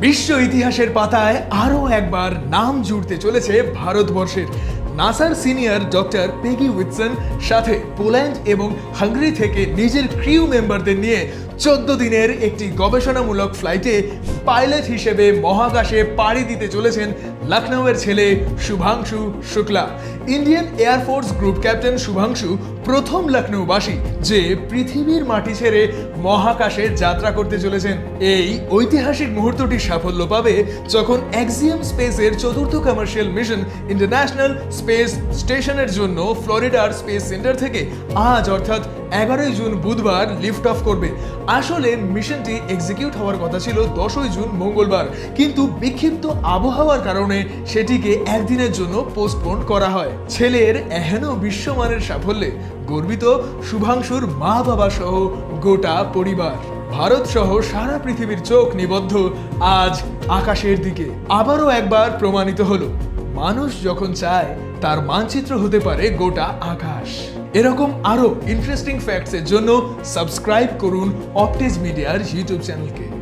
বিশ্ব ইতিহাসের পাতায় আরও একবার নাম জুড়তে চলেছে ভারতবর্ষের। নাসার সিনিয়র ডক্টর পেগি উইটসন সাথে পোল্যান্ড এবং হাঙ্গরি থেকে নিজের ক্রিউ মেম্বারদের নিয়ে চোদ্দ দিনের একটি গবেষণামূলক ফ্লাইটে পাইলট হিসেবে মহাকাশে পাড়ি দিতে চলেছেন লখনৌয়ের ছেলে Shubhanshu Shukla. Indian Air Force group captain Shubhanshu প্রথম লখনৌবাসী যে পৃথিবীর মাটি ছেড়ে মহাকাশে যাত্রা করতে চলেছেন। এই ঐতিহাসিক মুহূর্তটি সাফল্য পাবে যখন এক্সিয়াম স্পেসের চতুর্থ কমার্শিয়াল মিশন ইন্টারন্যাশনাল স্পেস স্টেশনের জন্য ফ্লোরিডার স্পেস সেন্টার থেকে আজ অর্থাৎ এগারোই জুন বুধবার লিফট অফ করবে। আসলে মিশনটি এক্সিকিউট হওয়ার কথা ছিল দশই জুন। মঙ্গলবার। কিন্তু বিক্ষিপ্ত আবহাওয়ার কারণে সেটিকে একদিনের জন্য পোস্টপোন করা হয়। ছেলের এহেন বিশ্বমানের সাফল্যে গর্বিত শুভাংশুর মা বাবা সহ গোটা পরিবার। ভারত সহ সারা পৃথিবীর চোখ নিবদ্ধ আজ আকাশের দিকে। আবারও একবার প্রমাণিত হলো, মানুষ যখন চায় তার মানচিত্র হতে পারে গোটা আকাশ। এরকম আরও ইন্টারেস্টিং ফ্যাক্টসের জন্য সাবস্ক্রাইব করুন অপটেজ মিডিয়ার ইউটিউব চ্যানেলকে